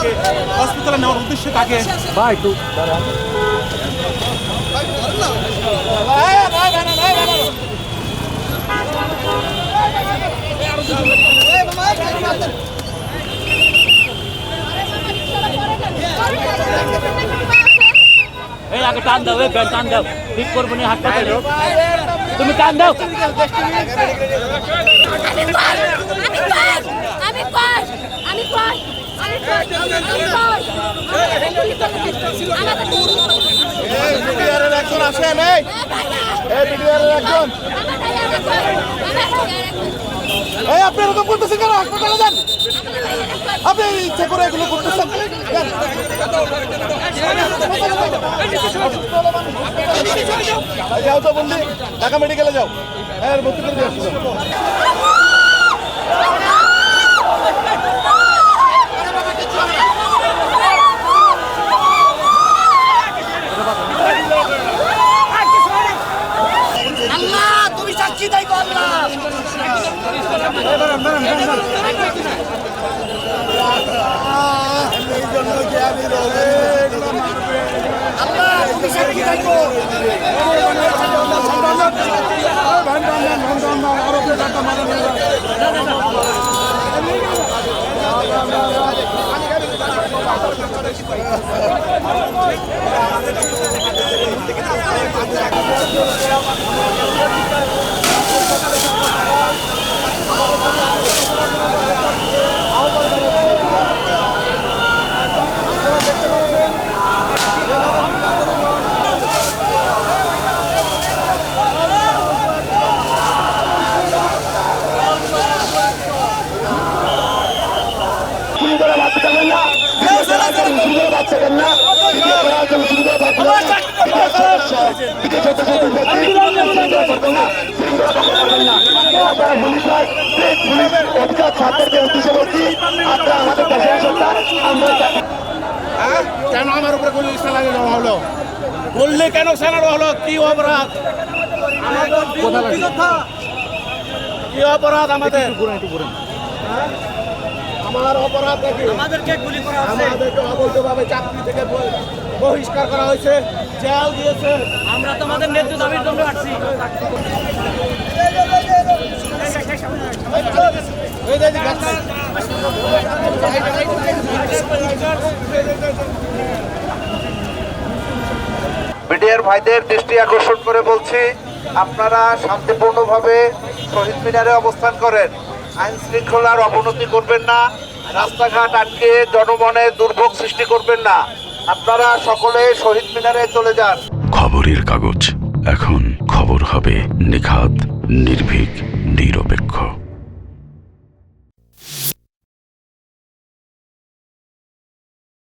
তাকে হসপিটালে নেওয়ার উদ্দেশ্যে তাকে ভাই একটু দাঁড়ান এই আগে টান দাও এই ব্যান টান দাও ঠিক করবো না হাসপাতালে তুমি টান দাও একজন আসেন এই বিডিআরের একজন এই আপনি এরকম করতেছেন কেন? হাসপাতালে যান। আপনি ইচ্ছে করে এগুলো করতেছেন। যাও তো বললি ঢাকা মেডিকেলে যাও। হ্যাঁ ভর্তি করে দিয়ে আসছো আল্লাহ তুমি সাক্ষী কেন আমার উপরে গুলি চালানো হলো বললে কেন চালানো হলো? কি অপরাধ? কি অপরাধ আমাদের? আমার অপরাধ আমাদেরকে গুলি করা হচ্ছে আমাদেরকে অবৈধভাবে চাকরি থেকে বহিষ্কার করা হয়েছে জেল দিয়েছে আমরা তোমাদের ন্যায্য দাবির জন্য আসছি মিডিয়ার ভাইদের দৃষ্টি আকর্ষণ করে বলছি আপনারা শান্তিপূর্ণভাবে শহীদ মিনারে অবস্থান করেন আইন শৃঙ্খলার অবনতি করবেন না, রাস্তাঘাট আটকে জনমনে দুর্ভোগ সৃষ্টি করবেন না। আপনারা সকলে শহীদ মিনারে চলে যান। খবরের কাগজ। এখন খবর হবে নিখাত, নির্ভীক।